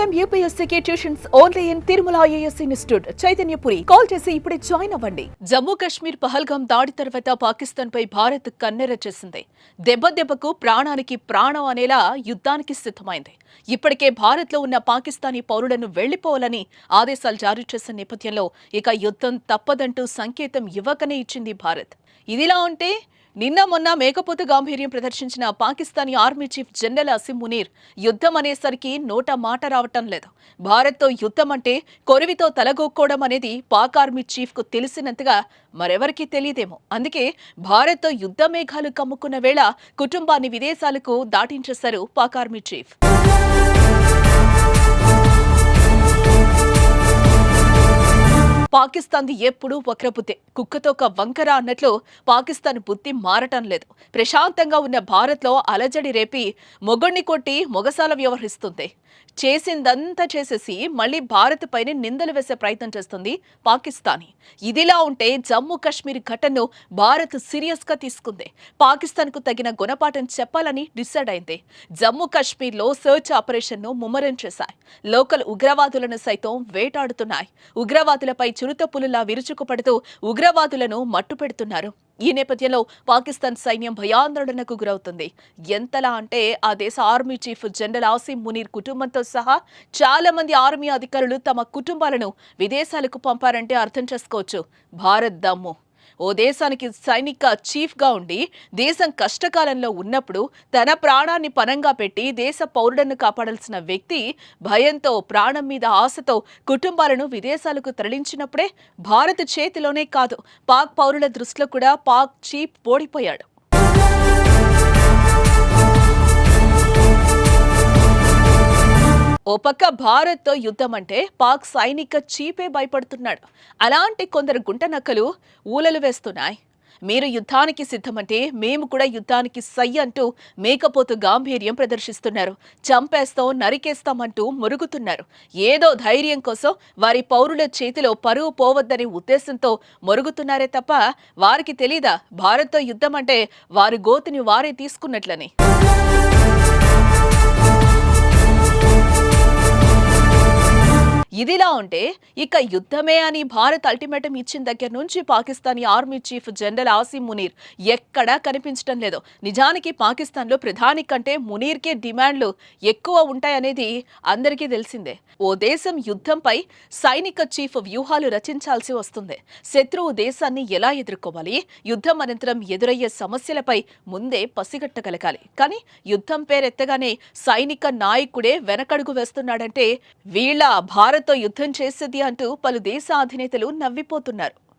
Time యూపీఎస్సీకి tuitions only in Tirumala IAS institute Chaitanyapuri call చేసి ఇప్పుడే join అవ్వండి. జమ్మూ కాశ్మీర్ పహల్గాం దాడి తర్వాత పాకిస్తాన్ పై భారత్ కన్నెర చేసింది. దెబ్బ దెబ్బకు ప్రాణానికి ప్రాణం అనేలా యుద్ధానికి సిద్ధమైంది. ఇప్పటికే భారత్లో ఉన్న పాకిస్తానీ పౌరులను వెళ్ళిపోవాలని ఆదేశాలు జారీ చేసిన నేపథ్యంలో ఇక యుద్ధం తప్పదంటూ సంకేతం ఇవ్వకనే ఇచ్చింది భారత్. ఇదిలా ఉంటే నిన్న మొన్న మేకపోతు గాంభీర్యం ప్రదర్శించిన Pakistani army chief general Asim Munir యుద్ధం అనేసరికి నోట మాట రావటం లేదు. భారత్తో యుద్ధం అంటే కొరివితో తలగొక్కోవడం అనేది పాక్ ఆర్మీ చీఫ్కు తెలిసినంతగా మరెవరికీ తెలియదేమో. అందుకే భారత్తో యుద్ధ మేఘాలు కమ్ముకున్న వేళ కుటుంబాన్ని విదేశాలకు దాటించేశారు పాక్ ఆర్మీ చీఫ్. పాకిస్తాన్ది ఎప్పుడూ వక్రపుతే కుక్కతో ఒక వంకర అన్నట్లు పాకిస్తాన్ బుద్ధి మారటం లేదు. ప్రశాంతంగా ఉన్న భారత్లో అలజడి రేపి మొగణ్ణి కొట్టి మొగసాల వ్యవహరిస్తుంది చేసిందంతా చేసేసి మళ్ళీ భారత్ పైన నిందలు వేసే ప్రయత్నం చేస్తుంది పాకిస్తానీ. ఇదిలా ఉంటే జమ్మూ కాశ్మీర్ ఘటనను భారత్ సీరియస్గా తీసుకుంది. పాకిస్తాన్కు తగిన గుణపాఠం చెప్పాలని డిసైడ్ అయింది. జమ్మూ కాశ్మీర్లో సర్చ్ ఆపరేషన్ను ముమ్మరం చేశాయి. లోకల్ ఉగ్రవాదులను సైతం వేటాడుతున్నాయి. ఉగ్రవాదులపై చిరుత పులులా విరుచుకుపడుతూ ఉగ్రవాదులను మట్టుపెడుతున్నారు. ఈ నేపథ్యంలో పాకిస్తాన్ సైన్యం భయాందోళనకు గురవుతుంది. ఎంతలా అంటే ఆ దేశ army chief general Asim Munir కుటుంబంతో సహా చాలా మంది ఆర్మీ అధికారులు తమ కుటుంబాలను విదేశాలకు పంపారంటే అర్థం చేసుకోవచ్చు. భారత్ దమ్ము. ఓ దేశానికి సైనిక చీఫ్గా ఉండి దేశం కష్టకాలంలో ఉన్నప్పుడు తన ప్రాణాన్ని పనంగా పెట్టి దేశ పౌరులను కాపాడాల్సిన వ్యక్తి భయంతో ప్రాణం మీద ఆశతో కుటుంబాలను విదేశాలకు తరలించినప్పుడే భారత్ చేతిలోనే కాదు పాక్ పౌరుల దృష్టిలో కూడా పాక్ చీఫ్ ఓడిపోయాడు. ఓ పక్క భారత్తో యుద్ధం అంటే పాక్ సైనిక చీపే భయపడుతున్నాడు. అలాంటి కొందరు గుంటనక్కలు ఊలలు వేస్తున్నాయి. మీరు యుద్ధానికి సిద్ధమంటే మేము కూడా యుద్ధానికి సై అంటూ మేకపోతు గాంభీర్యం ప్రదర్శిస్తున్నారు. చంపేస్తాం నరికేస్తామంటూ మురుగుతున్నారు. ఏదో ధైర్యం కోసం వారి పౌరుల చేతిలో పరువు పోవద్దనే ఉద్దేశంతో మొరుగుతున్నారే తప్ప వారికి తెలీదా? భారత్తో యుద్ధం అంటే వారి గోతిని వారే తీసుకున్నట్లని. ఇదిలా ఉంటే ఇక యుద్ధమే అని భారత్ అల్టిమేటం ఇచ్చిన దగ్గర నుంచి Pakistani army chief general Asim Munir ఎక్కడా కనిపించడం లేదు. నిజానికి పాకిస్తాన్లో ప్రధాని కంటే మునీర్కే డిమాండ్లు ఎక్కువ ఉంటాయనేది అందరికీ తెలిసిందే. ఓ దేశం యుద్ధంపై సైనిక చీఫ్ వ్యూహాలు రచించాల్సి వస్తుంది. శత్రువు దేశాన్ని ఎలా ఎదుర్కోవాలి? యుద్ధం అనంతరం ఎదురయ్యే సమస్యలపై ముందే పసిగట్టగలగాలి. కానీ యుద్ధం పేరెత్తగానే సైనిక నాయకుడే వెనకడుగు వేస్తున్నాడంటే వీళ్ళ భారత యుద్ధం చేసింది అంటూ పలు దేశ అధినేతలు నవ్విపోతున్నారు.